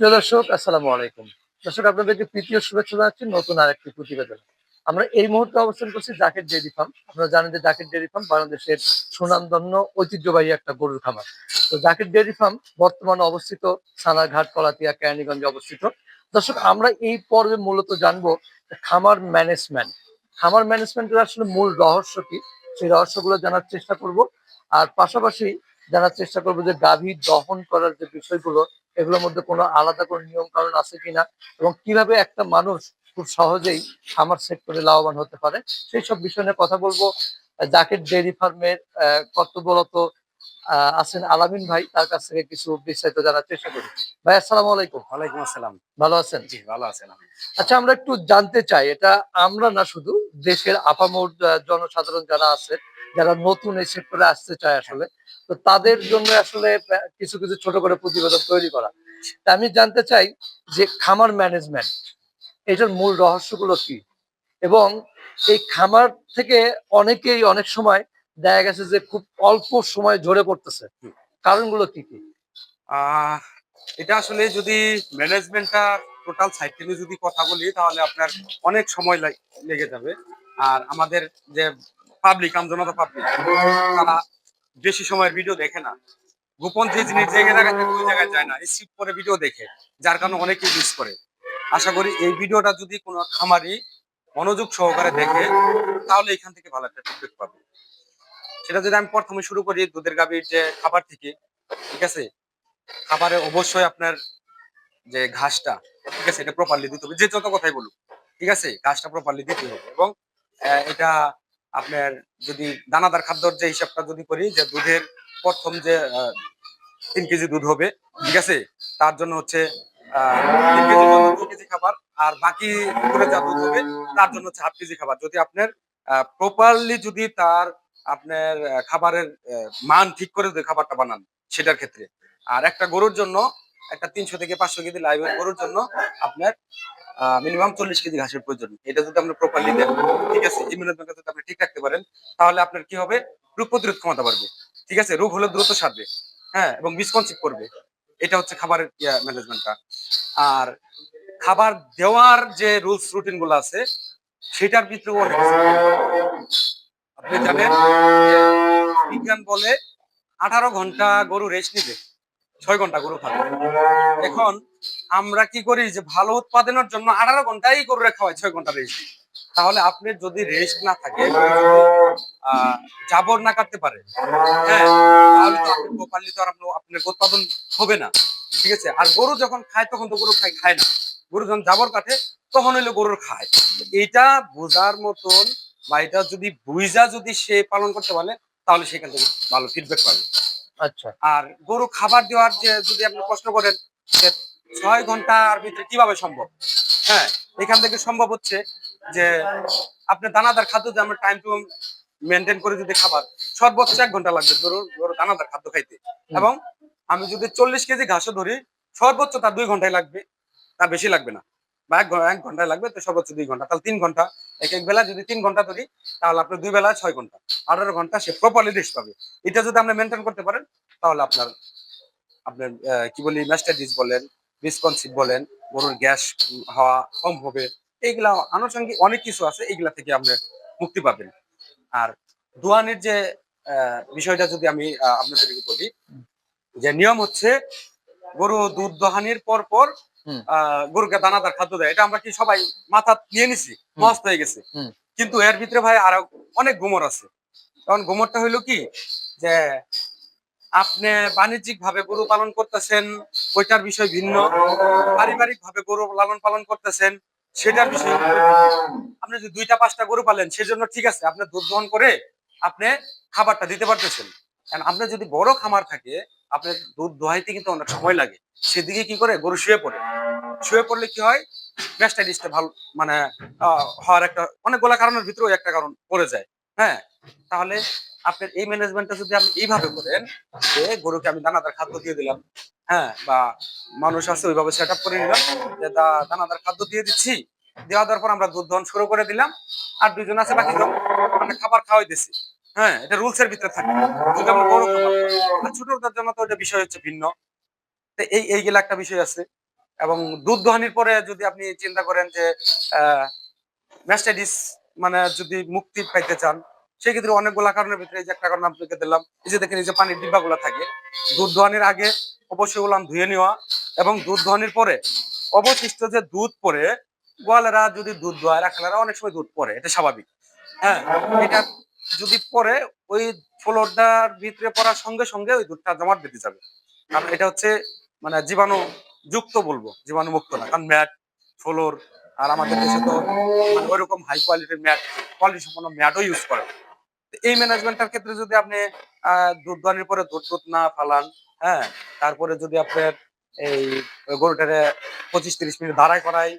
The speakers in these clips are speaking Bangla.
প্রিয় দর্শক, আসসালামু আলাইকুম। দর্শক, আপনাদেরকে তৃতীয় শুভেচ্ছা জানাচ্ছি, নতুন আরেকটি প্রতিবেদন। আমরা এই মুহূর্তে অবস্থান করছি জাকের ডেয়ারি ফার্ম। আপনারা জানেন যে জাকের ডেয়ারি ফার্ম বাংলাদেশের সুনামধন্য, ঐতিহ্যবাহী একটা গরুর খামার। তো জাকের ডেয়ারি ফার্ম বর্তমানে অবস্থিত সানারঘাট, কলাতিয়া, কেরানীগঞ্জে অবস্থিত। দর্শক, আমরা এই পর্বে মূলত জানব খামার ম্যানেজমেন্ট। খামার ম্যানেজমেন্টের আসলে মূল রহস্য কি? সেই রহস্যগুলো জানার চেষ্টা করব। আর পাশাপাশি জানার চেষ্টা করব যে গাভী দহন করার যে বিষয়গুলো এগুলোর মধ্যে কোনো আলাদা কোনো নিয়ম কানুন আছে কিনা এবং কীভাবে একটা মানুষ খুব সহজেই খামার সেক্টরে লাভবান হতে পারে সেই সব বিষয় নিয়ে কথা বলব। জাকের ডেয়ারি ফার্মের কর্তব্যরত আহ, আছেন আলামিন ভাই তার কাছ থেকে কিছু বিস্তারিত জানার চেষ্টা করি। ভাই আসসালামু আলাইকুম। ওয়ালাইকুম আসসালাম। ভালো আছেন? জি ভালো আছেন আচ্ছা আমরা একটু জানতে চাই এটা আমরা না শুধু দেশের আপামর জনসাধারণ যারা আছে যারা নতুন এই সেক্টরে আসতে চায় আসলে তো তাদের জন্য আসলে কিছু কিছু ছোট করে প্রতিবেদন তৈরি করা। তা আমি জানতে চাই যে খামার ম্যানেজমেন্ট এটার মূল রহস্যগুলো কি? এবং এই খামার থেকে অনেকেই অনেক সময় দেখা গেছে যে খুব অল্প সময় ঝরে পড়তেছে। কারণগুলো কি কি? আহ, এটা আসলে যদি ম্যানেজমেন্টটা টোটাল থেকে যদি কথা বলি তাহলে আপনার অনেক সময় লেগে যাবে। আর আমাদের যে পাবলিক আমজনতা পাবলিক তারা বেশি সময়ের ভিডিও দেখে না। গোপন যে জিনিস জায়গায় থাকে, ওই জায়গায় যায় না। স্কিপ করে ভিডিও দেখে, যার কারণে অনেকেই মিস করে। আশা করি এই ভিডিওটা যদি কোনো খামারি মনোযোগ সহকারে দেখে, তাহলে এখান থেকে ভালো একটা ফিডব্যাক পাবে। সেটা যদি আমি প্রথমে শুরু করি, দুধের গাভীর যে খাবার থেকে, ঠিক আছে? খাবারে অবশ্যই আপনার যে ঘাসটা, ঠিক আছে? এটা প্রপারলি দিতে হবে। যে যত কথাই বলুক, ঠিক আছে? ঘাসটা প্রপারলি দিতে হবে এবং এটা আপনার যদি দানাদার খাদ্যর যে হিসাবটা যদি করি যে দুধের প্রথম যে তিন কেজি দুধ হবে, ঠিক আছে? তার জন্য হচ্ছে খাবার, আর বাকি যা দুধ হবে, তার জন্য হচ্ছে হাফ কেজি খাবার। যদি আপনার প্রপারলি যদি তার আপনার খাবারের মান ঠিক করে যদি খাবারটা বানান, সেটার ক্ষেত্রে। আর একটা গরুর জন্য, একটা তিনশো থেকে পাঁচশো কেজি লাইভের গরুর জন্য আপনার মিনিমাম চল্লিশ কেজি ঘাসের প্রয়োজন। এটা যদি আপনি প্রপারলি দেন ঠিক আছে ইমিউনিটি যদি আপনি ঠিক রাখতে পারেন, তাহলে আপনার কি হবে? রোগ প্রতিরোধ ক্ষমতা বাড়বে। ঠিক আছে, রোগ হলে দ্রুত সারবে হ্যাঁ এবং বিস্কনসিভ করবে এটা হচ্ছে খাবারের ম্যানেজমেন্টটা আর খাবার দেওয়ার যে রুলস রুটিনগুলো আছে, সেটার ভিতরে। আপনি জানেন, বিজ্ঞান বলে আঠারো ঘণ্টা গরু রেস্ট নিবে, ছয় ঘণ্টা গরু খাবে। এখন আমরা কি করি যে ভালো উৎপাদনের জন্য আঠারো ঘন্টাই গরু রেখা হয় ছয় ঘণ্টা রেস্ট। তাহলে আপনি যদি রেস্ট না থাকে জাবর না কাটতে পারে হ্যাঁ তাহলে তো আপনি প্রপারলি তো আর আপনার উৎপাদন হবে না। ঠিক আছে? আর গরু যখন খায় তখন তো গরু খায় খায় না। গরু যখন জাবর কাটে তখন হইল গরুর খায়। এটা বোঝার মতন বা এটা যদি বুঝা যদি সে পালন করতে পারে তাহলে সেখান থেকে ভালো ফিডব্যাক পাবে। আচ্ছা। আর গরু খাবার দেওয়ার যে যদি আপনি প্রশ্ন করেন ছয় ঘণ্টার ভিতরে কীভাবে সম্ভব? হ্যাঁ এখান থেকে সম্ভব হচ্ছে যে আপনি দানাদার খাদ্য যে আমরা টাইম টু মেনটেন করে যদি খাবার সর্বোচ্চ এক ঘণ্টা লাগবে গরুর গরু দানাদার খাদ্য খাইতে। এবং আমি যদি চল্লিশ কেজি ঘাসও ধরি সর্বোচ্চ তার দুই ঘন্টায় লাগবে তার বেশি লাগবে না। বা এক এক ঘন্টায় লাগবে তো সর্বোচ্চ দুই ঘণ্টা। তাহলে তিন ঘণ্টা এক এক বেলা যদি তিন ঘণ্টা ধরি তাহলে আপনার দুই বেলা ছয় ঘণ্টা। আঠারো ঘণ্টা সে প্রপারলি রেস্ট পাবে। এটা যদি আপনি মেনটেন করতে পারেন তাহলে আপনার আপনার কি বলি ম্যাস্টাডিস বলেন রিসপন্সিভ বলেন গরুর গ্যাস হওয়া কম হবে এইগুলা আনুষঙ্গিক অনেক কিছু আছে এইগুলা থেকে আপনি মুক্তি পাবেন। আর দোয়ানের যে বিষয়টা যদি আমি আপনাদেরকে বলি যে নিয়ম হচ্ছে গরু দুধ দোহানির পর পর গরুকে দানাদার খাদ্য দেয়। এটা আমরা কি সবাই মাথা নিয়ে নিছি? মস্ত হয়ে গেছে। কিন্তু এর ভিতরে ভাই আরও অনেক গুমর আছে। কারণ গুমরটা হইল কি? যে আপনি বাণিজ্যিক ভাবে গরু পালন করতেছেন, ওইটার বিষয় ভিন্ন। পারিবারিক ভাবে গরু লালন পালন করতেছেন, সেটার বিষয় আপনি যদি দুইটা, পাঁচটা গরু পালেন, সেজন্য ঠিক আছে, আপনি দুধ দহন করে আপনি খাবারটা দিতে পারতেছেন। কারণ আপনার যদি বড় খামার থাকে, আপনার দুধ দোহাইতে কিন্তু অনেক সময় লাগে। সেদিকে কি করে? গরু শুয়ে পড়ে। শুয়ে পড়লে কি হয়? ম্যাস্টাইটিসটা ভালো মানে হওয়ার একটা অনেকগুলা কারণের ভিতরেও একটা কারণ পড়ে যায়। হ্যাঁ? তাহলে আপনার এই ম্যানেজমেন্টটা যদি আপনি এইভাবে করেন যে গরুকে আমি দানাদার খাদ্য দিয়ে দিলাম হ্যাঁ বা মানুষ আছে ওইভাবে সেট করে নিলাম, যে দানাদার খাদ্য দিয়ে দিচ্ছি, দেওয়া দেওয়ার পর আমরা দুধ দহন শুরু করে দিলাম, আর দুজন আছে বাকি মানে খাবার খাওয়াই দিছি। হ্যাঁ এটা রুলস এর ভিতরে থাকে। যদি আমরা বড় খাবার ছোটদের জন্য তো এটা বিষয় হচ্ছে ভিন্ন। তো এই, এইগুলা একটা বিষয় আছে। এবং দুধ দোহানির পরে যদি আপনি চিন্তা করেন যে ম্যাস্টাইটিস মানে যদি মুক্তি পাইতে চান সেক্ষেত্রে অনেকগুলা কারণের ভিতরে যে একটা কারণ আপনাকে দিলাম। এই যে দেখেন, এই যে পানির ডিব্বাগুলো থাকে, দুধ দোহানির আগে অবশ্যই ওগুলো ধুয়ে নেওয়া এবং দুধ দোহানির পরে অবশিষ্ট যে দুধ পরে গোয়ালেরা যদি দুধ দোয়ায়, রাখালেরা অনেক সময় দুধ পরে, এটা স্বাভাবিক। হ্যাঁ এটা যদি পরে ওই ফ্লোরটার ভিতরে পড়ার সঙ্গে সঙ্গে ওই দুধটা জমাট বেঁধে যাবে। কারণ এটা হচ্ছে মানে জীবাণু যুক্ত বলব জীবাণু মুক্ত না। কারণ ম্যাট, ফ্লোর আর আমাদের দেশে তো মানে ওইরকম হাই কোয়ালিটির ম্যাট কোয়ালিটি সম্পন্ন ম্যাটও ইউজ করে এই ম্যানেজমেন্টের ক্ষেত্রে যদি আপনি দুধ দোয়ানির পরে দুধ টুধ না ফালান হ্যাঁ তারপরে যদি আপনার এই গরুটারে পঁচিশ তিরিশ মিনিট দাঁড়ায় করাই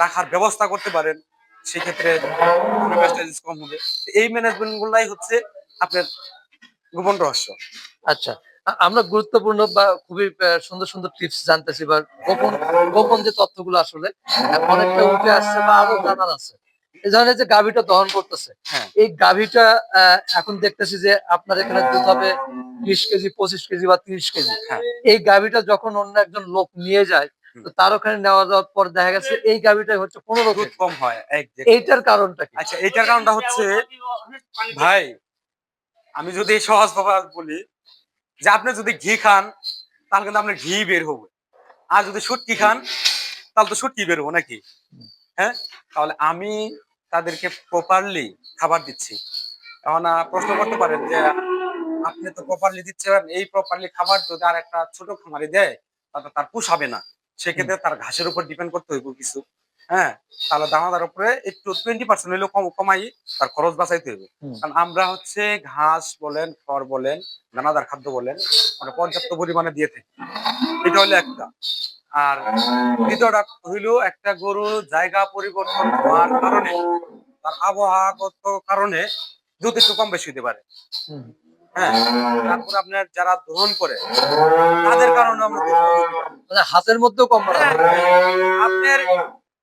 রাখার ব্যবস্থা করতে পারেন, সেক্ষেত্রে কম হবে। এই ম্যানেজমেন্ট গুলাই হচ্ছে আপনার গোপন রহস্য। আচ্ছা আমরা গুরুত্বপূর্ণ বা খুবই সুন্দর সুন্দর টিপস জানতেছি বা গোপন গোপন যে তথ্যগুলো আসলে, অনেকটা উঠে আসছে বা আরও জানার আছে। এই ধরনের যে গাভীটা দহন করতেছে হ্যাঁ। এই গাভীটা এখন দেখতেছি যে আপনার এখানে দুধ হবে বিশ কেজি পঁচিশ কেজি বা তিরিশ কেজি। হ্যাঁ। এই গাভীটা যখন অন্য একজন লোক নিয়ে যায় তো তার ওখানে নেওয়া যাওয়ার পর দেখা গেছে এই গাভীটাই হচ্ছে পনেরো দুধ কম হয় এইটার কারণটা আচ্ছা এটার কারণটা হচ্ছে ভাই আমি যদি সহজ ভাবে বলি যে আপনি যদি ঘি খান তাহলে কিন্তু আপনার ঘি বের হবে। আর যদি সুটকি খান তাহলে তো সুটকি বের হব নাকি? হ্যাঁ? তাহলে আমি তাদেরকে প্রপারলি খাবার দিচ্ছি। এখন প্রশ্ন করতে পারেন যে আপনি তো প্রপারলি দিচ্ছেন এই প্রপারলি খাবার যদি আর একটা ছোট খামারে দেয় তাহলে তার পুষাবে না। সেক্ষেত্রে তার ঘাসের উপর ডিপেন্ড করতে হইব কিছু। হ্যাঁ? তাহলে দানাদার উপরে একটু টোয়েন্টি পার্সেন্ট হইলেও কম কমাই তার খরচ বাঁচাইতে হবে কারণ আমরা হচ্ছে ঘাস বলেন খড় বলেন দানাদার খাদ্য বলেন আমরা পর্যাপ্ত পরিমাণে দিয়ে থাকি। এটা হলো একটা। আর দ্বিতীয়টা হইল একটা গরু জায়গা পরিবর্তন হওয়ার কারণে তার আবহাওয়াগত কারণে দুধ একটু কম বেশি হতে পারে। হ্যাঁ তারপর আপনার যারা দহন করে তাদের কারণে আমরা। মানে হাতের মধ্যেও কম আপনার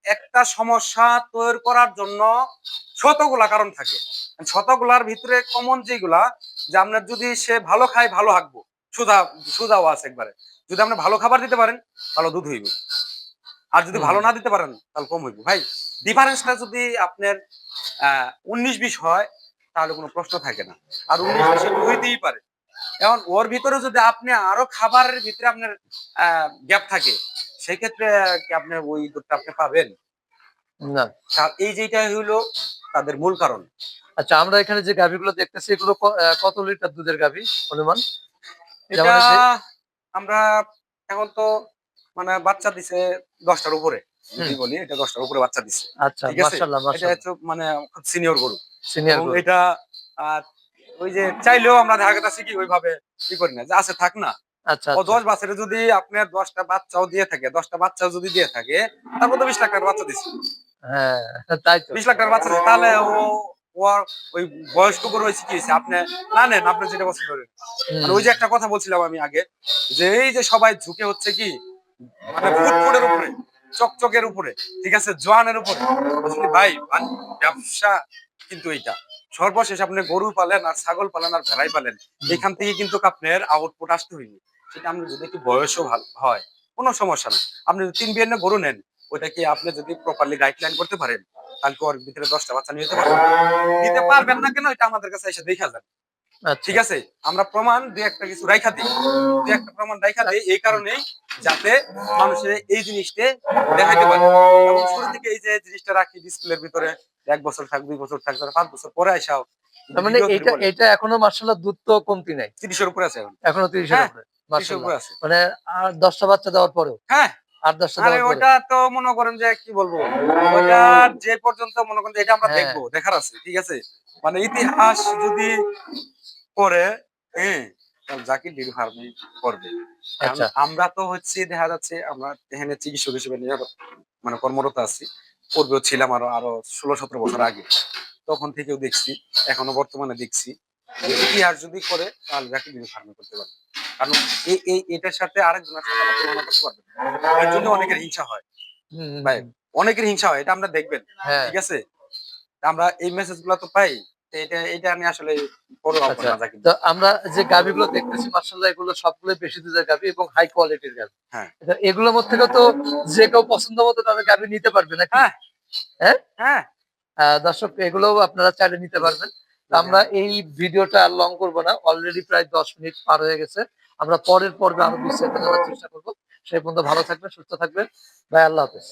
একটা সমস্যা তৈরি করার জন্য শতগুলা কারণ থাকে। শতগুলার ভিতরে কমন যেগুলা যে আপনার যদি সে ভালো খায় ভালো হাঁকবো সুদা সুদাও আছে একবারে। যদি আপনি ভালো খাবার দিতে পারেন ভালো দুধ হইব। আর যদি ভালো না দিতে পারেন তাহলে কম হইব। ভাই ডিফারেন্সটা যদি আপনার উনিশ বিশ হয় তাহলে কোনো প্রশ্ন থাকে না। আর উনিশ বিশ হইতেই পারে। এখন ওর ভিতরে যদি আপনি আরও খাবারের ভিতরে আপনার গ্যাপ থাকে সেক্ষেত্রে কি আপনি ওই দুধটা আপনি পাবেন? না। এই যেটা হইল তাদের মূল কারণ। আচ্ছা আমরা এখানে যে গাভীগুলো দেখতেছি এগুলো কত লিটার দুধের গাভী অনুমান? এটা আমরা এখন তো মানে বাচ্চা দিছে দশটার উপরে যদি বলি এটা দশটার উপরে বাচ্চা দিছে। আচ্ছা ঠিক আছে? এটা হচ্ছে মানে সিনিয়র গরু। সিনিয়র এটা আহ, ওই যে চাইলেও আমরা দেখা গেছে কি ওইভাবে কি করি না যে আছে থাক না। আচ্ছা আচ্ছা। দশ বছরে যদি আপনার দশটা বাচ্চাও দিয়ে থাকে দশটা বাচ্চাও যদি দিয়ে থাকে তারপর তো বিশ লাখ টাকার বাচ্চা দিচ্ছে হ্যাঁ তাই তো। বিশ লাখ টাকার বাচ্চা তাহলে ও ওই বয়স্ক হয়েছে কি আপনি না নেন আপনি যেটা পছন্দ করেন। আর ওই যে একটা কথা বলছিলাম আমি আগে যে এই যে সবাই ঝুঁকে হচ্ছে কি মানে ফুটফুটের উপরে চকচকের উপরে ঠিক আছে জোয়ানের উপরে। আসলে ভাই বান- ব্যবসা কিন্তু এইটা। সর্বশেষ আপনি গরু পালেন আর ছাগল পালেন আর ভেড়াই পালেন এখান থেকে কিন্তু আপনার আউটপুট আসতে হইবে সেটা আপনি যদি একটু বয়সও ভালো হয় কোনো সমস্যা না আপনি তিন বিয়ান্ন গরু নেন ওইটা কি আপনি যদি প্রপারলি গাইডলাইন করতে পারেন তাহলে ওর ভিতরে দশটা বাচ্চা নিতে পারবেন। নিতে পারবেন না কেন এটা আমাদের কাছে এসে দেখা যাবে আচ্ছা। ঠিক আছে? আমরা প্রমাণ দুই একটা কিছু রাইখা দিই। দুই একটা প্রমাণ রাইখা দিই এই কারণেই যাতে মানুষের এই জিনিসটা দেখাইতে পারে। এবং শুরু থেকে এই যে জিনিসটা রাখি ডিসপ্লের ভিতরে এক বছর থাক দুই বছর থাক পাঁচ বছর পরে আসাও মানে এটা এটা এখনও মার্শাল্লাহ দুধ তো কমতি নাই। তিরিশের উপরে আছে এখন। এখনও তিরিশের হ্যাঁ, উপরে মানে আর দশটা বাচ্চা দেওয়ার পরেও। হ্যাঁ আর দশটা আরে ওটা তো মনে করেন যে কি বলব? ওটা যে পর্যন্ত মনে করেন এটা আমরা হ্যাঁ। দেখব দেখার আছে ঠিক আছে? মানে ইতিহাস যদি করে হ্যাঁ করবে। আচ্ছা। আমরা তো হচ্ছে দেখা যাচ্ছে আমরা এখানে চিকিৎসক হিসেবে মানে কর্মরত আছি। পূর্বেও ছিলাম আরও আরও ষোলো সতেরো বছর আগে। তখন থেকেও দেখছি এখনও বর্তমানে দেখছি ইতিহাস যদি করে তাহলে জাকির ডেরি ফার্মে করতে পারবে। কারণ এই এই এটার সাথে আরেকজনের সাথে আমরা তুলনা করতে পারবে। এর জন্য অনেকের হিংসা হয়। ভাই, অনেকের হিংসা হয় এটা আমরা দেখবেন। হ্যাঁ। ঠিক আছে? আমরা এই মেসেজগুলা তো পাই এটা এটা আমি আসলে আচ্ছা তো আমরা যে গাভিগুলো দেখতেছি মার্শাল্লাহ এগুলো সবগুলো বেশি দুধের গাভি এবং হাই কোয়ালিটির গাভি। হ্যাঁ। এগুলোর মধ্যে তো যে কেউ পছন্দ মতো তাদের গাভি নিতে পারবে না হ্যাঁ। হ্যাঁ? হ্যাঁ। দর্শক এগুলোও আপনারা চাইলে নিতে পারবেন। আমরা এই ভিডিওটা আর লং করব না অলরেডি প্রায় দশ মিনিট পার হয়ে গেছে। আমরা পরের পর্বে আরও বিস্তারিত জানার চেষ্টা করব। সেই পর্যন্ত ভালো থাকবেন, সুস্থ থাকবেন। ভাই, আল্লাহ হাফেজ।